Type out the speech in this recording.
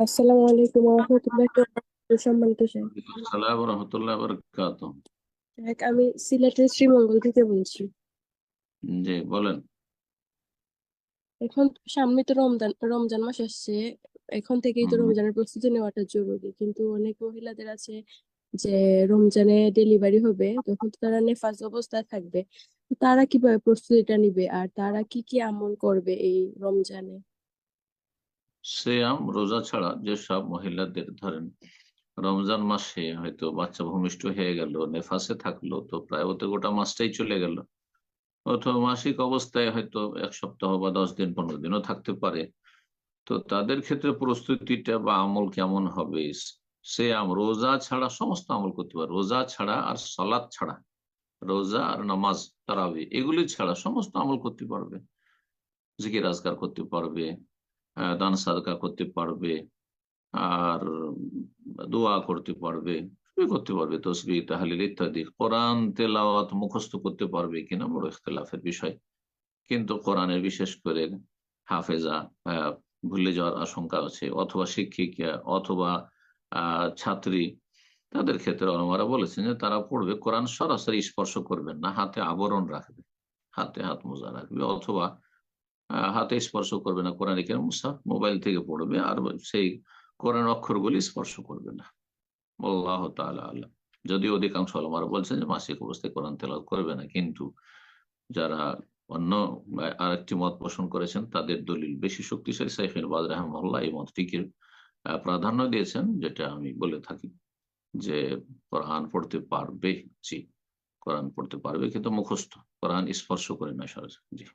আসসালামু আলাইকুম রহমতুল্লাহ সম্মানিত স্যার সালাম রহমতুল্লাহ বরকাত এক আমি সিলেটের শ্রীমঙ্গল থেকে বলছি। জি বলেন। এখন সামনে তো রমজান রমজান মাস আসছে। এখন থেকেই তো রমজানের প্রস্তুতি নেওয়াটা জরুরি। কিন্তু অনেক মহিলাদের আছে যে রমজানে ডেলিভারি হবে তখন তো তারা নেফাজ অবস্থায় থাকবে। তারা কীভাবে প্রস্তুতিটা নিবে? আর তারা কি কি আমল করবে এই রমজানে? সিয়াম রোজা ছাড়া যেসব মহিলাদের ধরেন রমজান মাসে হয়তো বাচ্চা ভূমিষ্ঠ হয়ে গেল, নেফাসে থাকল, তো প্রায় ওতে গোটা মাসটাই চলে গেল। অথবা মাসিক অবস্থায় হয়তো এক সপ্তাহ বা দশ দিন, পনেরো দিনও থাকতে পারে। তো তাদের ক্ষেত্রে প্রস্তুতিটা বা আমল কেমন হবে? সে আম রোজা ছাড়া সমস্ত আমল করতে পারে। রোজা ছাড়া আর সালাদ ছাড়া, রোজা আর নামাজ, তারাবি, এগুলি ছাড়া সমস্ত আমল করতে পারবে। জিকির আজকার করতে পারবে। দান সাদকা করতে পারবে, আর দোয়া করতে পারবে করতে পারবে, তসবি, তাহলিল ইত্যাদি। কোরআন তেলাওয়াত মুখস্থ করতে পারবে কিনা বড় ইখতলাফের বিষয়। কিন্তু কোরআনের বিশেষ করে হাফেজা ভুলে যাওয়ার আশঙ্কা আছে, অথবা শিক্ষিকা, অথবা ছাত্রী, তাদের ক্ষেত্রে অলমারা বলেছেন যে তারা পড়বে কোরআন সরাসরি স্পর্শ করবেন না, হাতে আবরণ রাখবে, হাতে হাত মোজা রাখবে, অথবা হাতে স্পর্শ করবে না, কোরআন কেন মুসাফ মোবাইল থেকে পড়বে আর সেই কোরআন অক্ষরগুলি স্পর্শ করবে না। আল্লাহ আল্লাহ যদিও অধিকাংশ আলমারা বলছেন যে মাসিক অবস্থায় কোরআন তেলাওয়াত করবে না, কিন্তু যারা অন্য আরেকটি মত পোষণ করেছেন, তাদের দলিল বেশি শক্তিশালী। সাইফিন বাদ রহমল্লাহ এই মতটিকে প্রাধান্য দিয়েছেন, যেটা আমি বলে থাকি যে কোরআন পড়তে পারবে, জি, কোরআন পড়তে পারবে, কিন্তু মুখস্থ। কোরআন স্পর্শ করে না সরাসরি। জি।